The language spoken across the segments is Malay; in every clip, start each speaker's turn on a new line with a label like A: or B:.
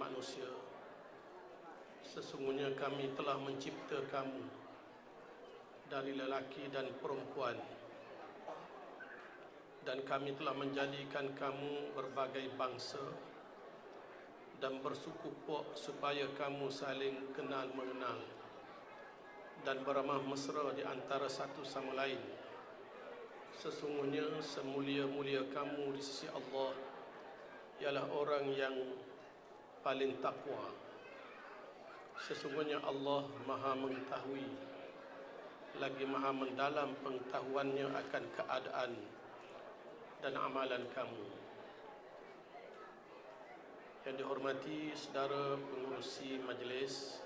A: manusia. Sesungguhnya kami telah mencipta kamu Dari lelaki dan perempuan. Dan kami telah menjadikan kamu berbagai bangsa Dan bersuku puak supaya kamu saling kenal mengenal Dan beramah mesra di antara satu sama lain. Sesungguhnya semulia-mulia kamu di sisi Allah Ialah orang yang paling takwa Sesungguhnya Allah maha mengetahui. Lagi maha mendalam pengetahuannya akan keadaan Dan amalan kamu. Yang dihormati saudara pengurusi majlis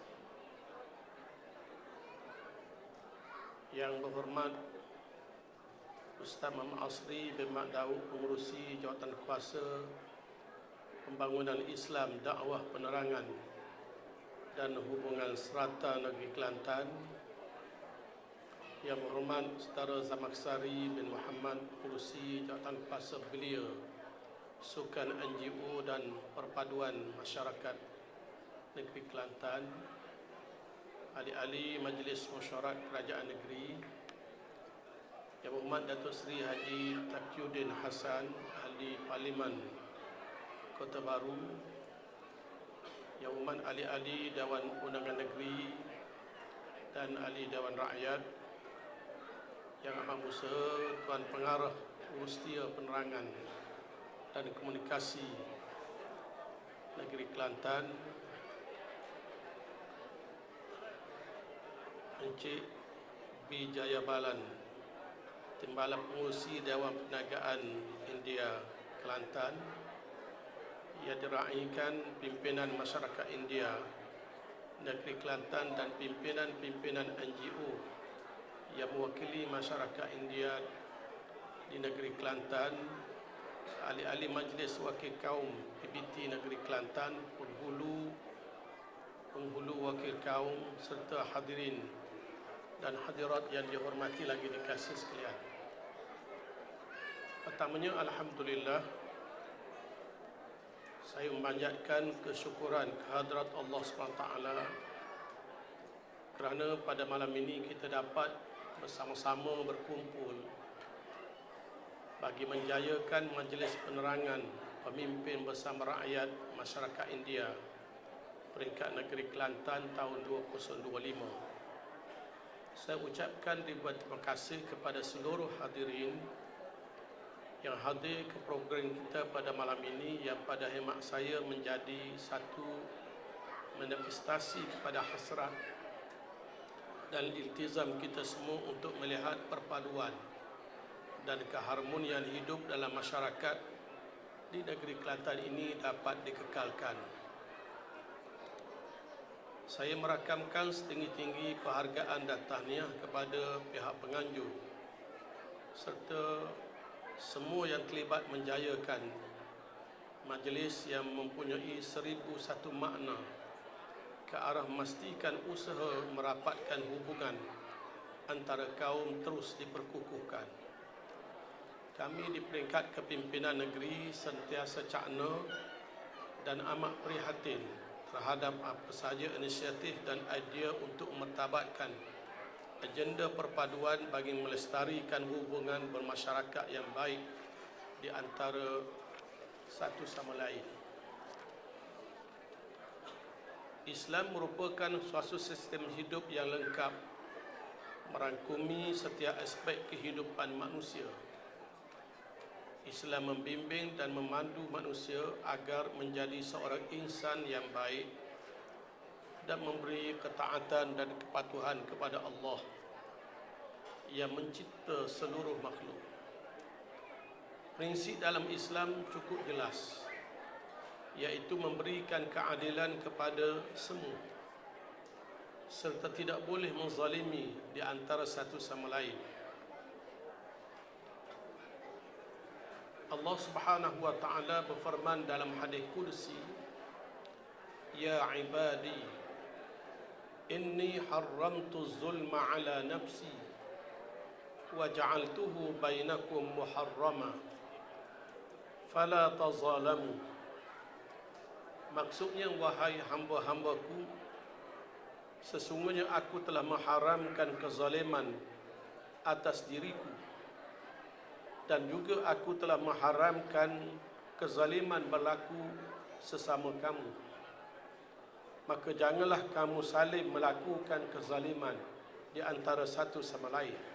A: Yang berhormat Ustaz Muhammad Asri bin Mak Daud pengurusi jawatan kuasa pembangunan Islam dakwah penerangan dan hubungan serata negeri Kelantan yang berhormat Saudara Zamaksari bin Muhammad pengurusi jawatan kuasa belia sukan NGO dan perpaduan masyarakat negeri Kelantan ahli-ahli majlis mesyuarat kerajaan negeri yang Berhormat Datuk Seri Haji Takyuddin Hassan Ahli Parlimen Kota Baru Yang Berhormat Ahli-Ahli Dewan Undangan Negeri Dan Ahli Dewan Rakyat Yang Amat Musa Tuan Pengarah Mustia Penerangan Dan Komunikasi Negeri Kelantan Encik B. Jayabalan Timbalan Pengurusi Dewan Perniagaan India Kelantan yang diraikan pimpinan masyarakat India negeri Kelantan dan pimpinan-pimpinan NGO yang mewakili masyarakat India di negeri Kelantan ahli-ahli majlis wakil kaum PBT negeri Kelantan penghulu penghulu wakil kaum serta hadirin dan hadirat yang dihormati lagi dikasih sekalian. Pertamanya Alhamdulillah Saya memanjatkan kesyukuran kehadrat Allah SWT Kerana pada malam ini kita dapat bersama-sama berkumpul Bagi menjayakan majlis penerangan Pemimpin bersama rakyat masyarakat India Peringkat negeri Kelantan tahun 2025 Saya ucapkan ribuan terima kasih kepada seluruh hadirin yang hadir ke program kita pada malam ini yang pada hemat saya menjadi satu manifestasi kepada hasrat dan iltizam kita semua untuk melihat perpaduan dan keharmonian hidup dalam masyarakat di negeri Kelantan ini dapat dikekalkan. Saya merakamkan setinggi-tinggi penghargaan dan tahniah kepada pihak penganjur serta semua yang terlibat menjayakan majlis yang mempunyai seribu satu makna ke arah memastikan usaha merapatkan hubungan antara kaum terus diperkukuhkan. Kami di peringkat kepimpinan negeri sentiasa cakna dan amat prihatin terhadap apa sahaja inisiatif dan idea untuk mertabatkan agenda perpaduan bagi melestarikan hubungan bermasyarakat yang baik di antara satu sama lain. Islam merupakan suatu sistem hidup yang lengkap merangkumi setiap aspek kehidupan manusia. Islam membimbing dan memandu manusia agar menjadi seorang insan yang baik dan memberi ketaatan dan kepatuhan kepada Allah yang mencipta seluruh makhluk. Prinsip dalam Islam cukup jelas iaitu memberikan keadilan kepada semua serta tidak boleh menzalimi di antara satu sama lain. Allah Subhanahu wa taala berfirman dalam hadis kursi Ya ibadi إني حرمت الظلم على نفسي وجعلته بينكم محرما فلا تظالموا Maksudnya wahai hamba-hambaku Sesungguhnya aku telah mengharamkan kezaliman atas diriku Dan juga aku telah mengharamkan kezaliman berlaku sesama kamu. Maka janganlah kamu saling melakukan kezaliman di antara satu sama lain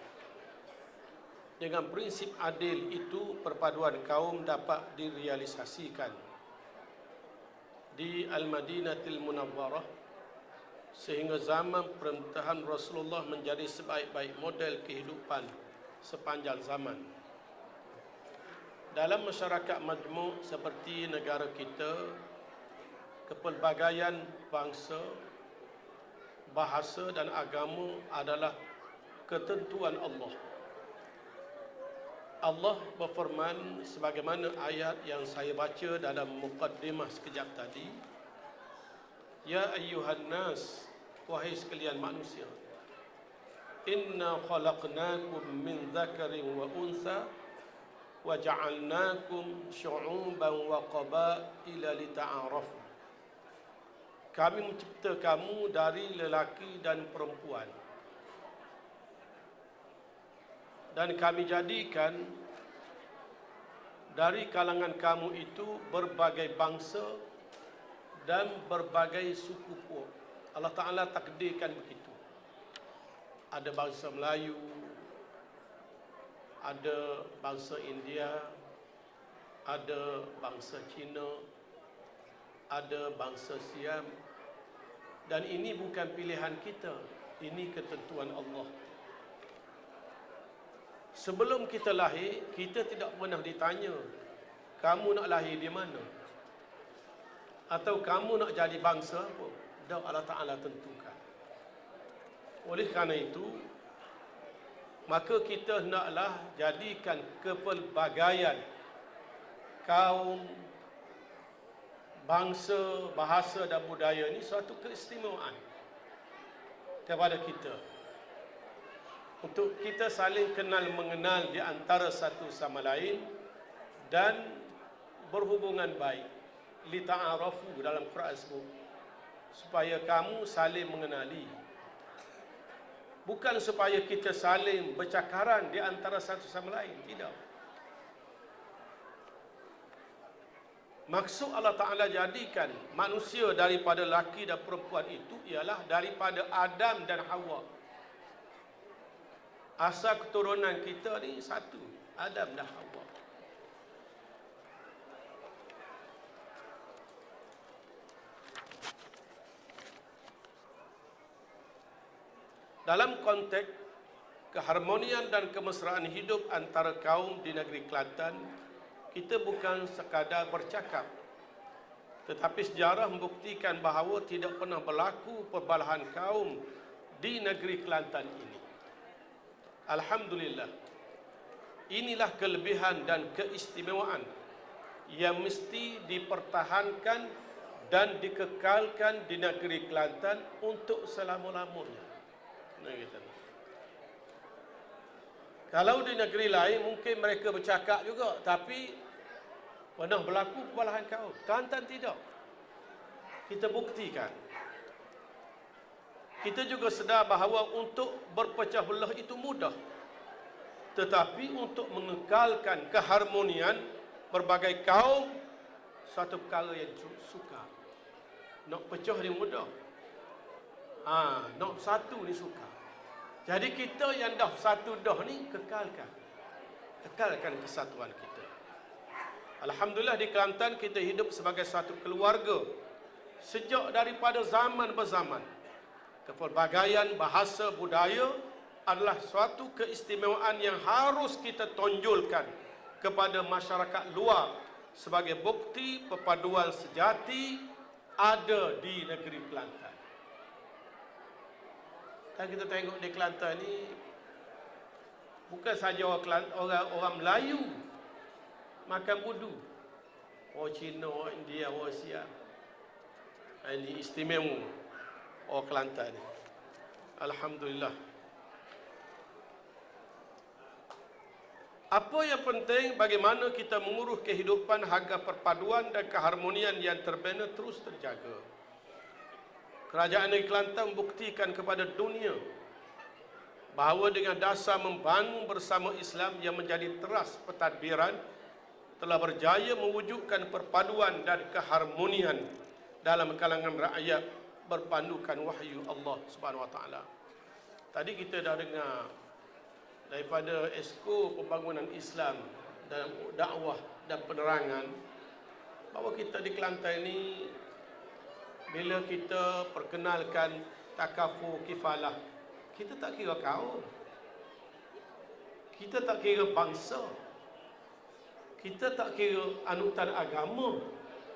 A: dengan prinsip adil itu perpaduan kaum dapat direalisasikan di Al-Madinatil Munawwarah sehingga zaman pemerintahan Rasulullah menjadi sebaik-baik model kehidupan sepanjang zaman. Dalam masyarakat majmuk seperti negara kita, kepelbagaian bangsa, bahasa dan agama adalah ketentuan Allah. Allah berfirman sebagaimana ayat yang saya baca dalam mukaddimah sekejap tadi. Ya ayyuhan nas wahai sekalian manusia. Inna khalaqnakum min dhakarin wa unsa wa ja'alnakum syu'uban wa qabaila lita'arafu Kami mencipta kamu dari lelaki dan perempuan dan kami jadikan dari kalangan kamu itu berbagai bangsa dan berbagai suku puak. Allah Ta'ala takdirkan begitu. Ada bangsa Melayu, ada bangsa India, ada bangsa Cina, ada bangsa Siam. Dan ini bukan pilihan kita, ini ketentuan Allah. Sebelum kita lahir, kita tidak pernah ditanya, kamu nak lahir di mana? Atau kamu nak jadi bangsa apa? Dah Allah Ta'ala tentukan. Oleh kerana itu, maka kita naklah jadikan kepelbagaian kaum, bangsa, bahasa dan budaya ini suatu keistimewaan kepada kita. Untuk kita saling kenal mengenal di antara satu sama lain dan berhubungan baik. Li ta'arafu dalam Quran sebut supaya kamu saling mengenali. Bukan supaya kita saling bercakaran di antara satu sama lain tidak Maksud Allah Ta'ala jadikan manusia daripada laki dan perempuan itu ialah daripada Adam dan Hawa. Asal keturunan kita ni satu Adam dan Hawa. Dalam konteks keharmonian dan kemesraan hidup antara kaum di negeri Kelantan kita bukan sekadar bercakap tetapi sejarah membuktikan bahawa tidak pernah berlaku perbalahan kaum di negeri Kelantan ini. Alhamdulillah Inilah kelebihan dan keistimewaan Yang mesti dipertahankan Dan dikekalkan di negeri Kelantan Untuk selama-lamanya Kalau di negeri lain mungkin mereka bercakap juga Tapi Pernah berlaku kebalahan kau Kelantan tidak Kita buktikan kita juga sedar bahawa untuk berpecah belah itu mudah. Tetapi untuk mengekalkan keharmonian berbagai kaum satu perkara yang suka. Nak pecah ni mudah. Ah, ha, nak satu ni suka. Jadi kita yang dah satu dah ni kekalkan. Kekalkan kesatuan kita. Alhamdulillah di Kelantan kita hidup sebagai satu keluarga. Sejak daripada zaman berzaman kepelbagaian bahasa budaya adalah suatu keistimewaan yang harus kita tonjolkan kepada masyarakat luar sebagai bukti perpaduan sejati ada di negeri Kelantan. Kan kita tengok di Kelantan ni bukan saja orang orang, orang Melayu makan budu. Orang Cina, orang India, orang Asia. Ini istimewa orang Kelantan ni. Alhamdulillah. Apa yang penting bagaimana kita mengurus kehidupan harga perpaduan dan keharmonian yang terbina terus terjaga. Kerajaan Negeri Kelantan membuktikan kepada dunia bahawa dengan dasar membangun bersama Islam yang menjadi teras pentadbiran telah berjaya mewujudkan perpaduan dan keharmonian dalam kalangan rakyat berpandukan wahyu Allah Subhanahu Wa Taala. Tadi kita dah dengar daripada esko pembangunan Islam dan dakwah dan penerangan bahawa kita di Kelantan ini bila kita perkenalkan takafu kifalah kita tak kira kaum. Kita tak kira bangsa. Kita tak kira anutan agama.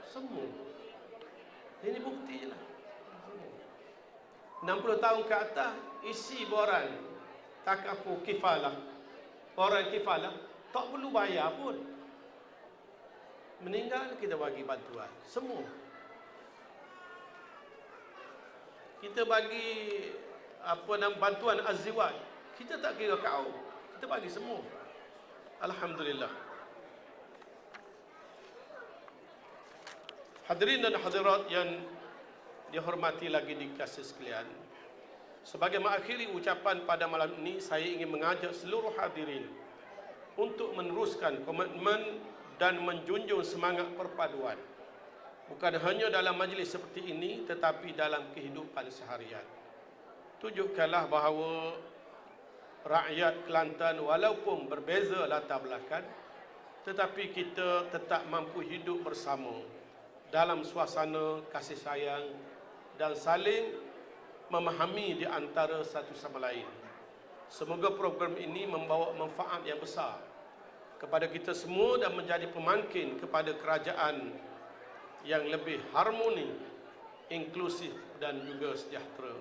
A: Semua. Ini bukti je lah. 60 tahun ke atas isi boran takafu kifalah. Orang kifalah tak perlu bayar pun. Meninggal kita bagi bantuan. Semua kita bagi apa nama bantuan azziwaj kita tak kira kau. Kita bagi semua. Alhamdulillah. Hadirin dan hadirat yang dihormati lagi di kasih sekalian sebagai mengakhiri ucapan pada malam ini saya ingin mengajak seluruh hadirin untuk meneruskan komitmen dan menjunjung semangat perpaduan bukan hanya dalam majlis seperti ini tetapi dalam kehidupan seharian. Tunjukkanlah bahawa rakyat Kelantan walaupun berbeza latar belakang tetapi kita tetap mampu hidup bersama dalam suasana kasih sayang dan saling memahami di antara satu sama lain. Semoga program ini membawa manfaat yang besar kepada kita semua dan menjadi pemangkin kepada kerajaan yang lebih harmoni, inklusif dan juga sejahtera.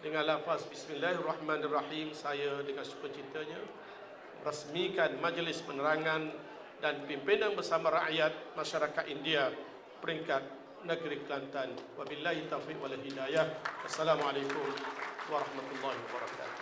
A: Dengan lafaz Bismillahirrahmanirrahim, saya dengan sukacitanya resmikan majlis penerangan dan pimpinan bersama rakyat masyarakat India peringkat negeri Kelantan. Wabillahi taufiq wal hidayah. Assalamualaikum warahmatullahi wabarakatuh.